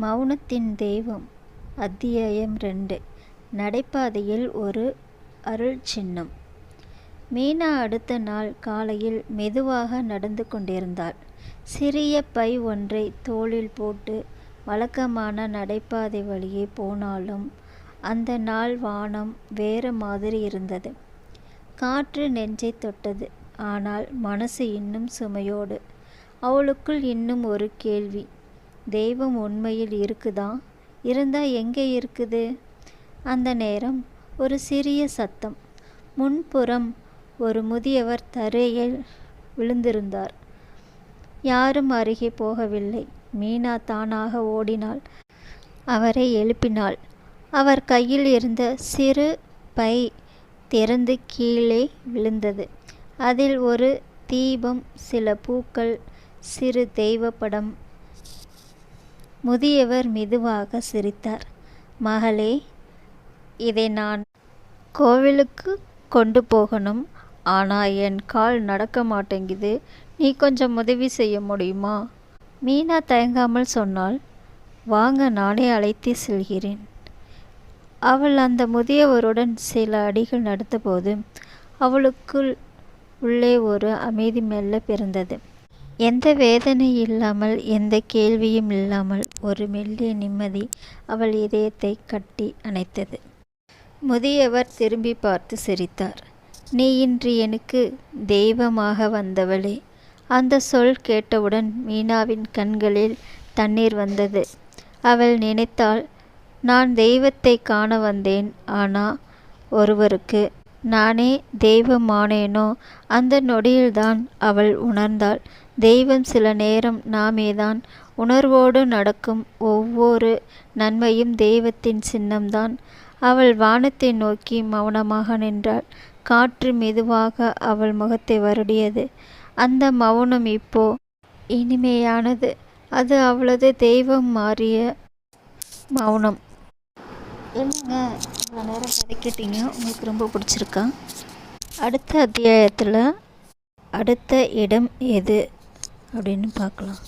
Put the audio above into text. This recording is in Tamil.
மௌனத்தின் தெய்வம். அத்தியாயம் ரெண்டு. நடைபாதையில் ஒரு அருள் சின்னம். மீனா அடுத்த நாள் காலையில் மெதுவாக நடந்து கொண்டிருந்தாள். சிறிய பை ஒன்றை தோளில் போட்டு வழக்கமான நடைபாதை வழியே போனாலும் அந்த நாள் வானம் வேறு மாதிரி இருந்தது. காற்று நெஞ்சை தொட்டது. ஆனால் மனசு இன்னும் சுமையோடு. அவளுக்குள் இன்னும் ஒரு கேள்வி. தெய்வம் உண்மையில் இருக்குதா? இருந்தால் எங்கே இருக்குது? அந்த நேரம் ஒரு சிறிய சத்தம். முன்புறம் ஒரு முதியவர் தரையில் விழுந்திருந்தார். யாரும் அருகே போகவில்லை. மீனா தானாக ஓடினாள். அவரை எழுப்பினாள். அவர் கையில் இருந்த சிறு பை திறந்து கீழே விழுந்தது. அதில் ஒரு தீபம் சில பூக்கள் சிறு தெய்வப்படம் முதியவர் மெதுவாக சிரித்தார். மகளே இதை நான் கோவிலுக்கு கொண்டு போகணும். ஆனால் என் கால் நடக்க மாட்டேங்குது. நீ கொஞ்சம் உதவி செய்ய முடியுமா? மீனா தயங்காமல் சொன்னால் வாங்க நானே அழைத்து செல்கிறேன். அவள் அந்த முதியவருடன் சில அடிகள் நடந்தபோது அவளுக்குள் உள்ளே ஒரு அமைதி மெல்ல பிறந்தது. எந்த வேதனை இல்லாமல் எந்த கேள்வியும் இல்லாமல் ஒரு மெல்லிய நிம்மதி அவள் இதயத்தை கட்டி அணைத்தது. முதியவர் திரும்பி பார்த்து சிரித்தார். நீ இன்று எனக்கு தெய்வமாக வந்தவளே. அந்த சொல் கேட்டவுடன் மீனாவின் கண்களில் தண்ணீர் வந்தது. அவள் நினைத்தாள் நான் தெய்வத்தை காண வந்தேன். ஆனா ஒருவருக்கு நானே தெய்வமானேனோ? அந்த நொடியில்தான் அவள் உணர்ந்தாள். தெய்வம் சில நேரம் நாமேதான். உணர்வோடு நடக்கும் ஒவ்வொரு நன்மையும் தெய்வத்தின் சின்னம்தான். அவள் வானத்தை நோக்கி மௌனமாக நின்றாள். காற்று மெதுவாக அவள் முகத்தை வருடியது. அந்த மௌனம் இப்போ இனிமையானது. அது அவளது தெய்வம் மாறிய மௌனம். என்னங்க இவ்வளோ நேரம் கதை கேட்டீங்க உங்களுக்கு ரொம்ப பிடிச்சிருக்கா? அடுத்த அத்தியாயத்தில் அடுத்த இடம் எது? அப்படின்னு பார்க்கலாம்.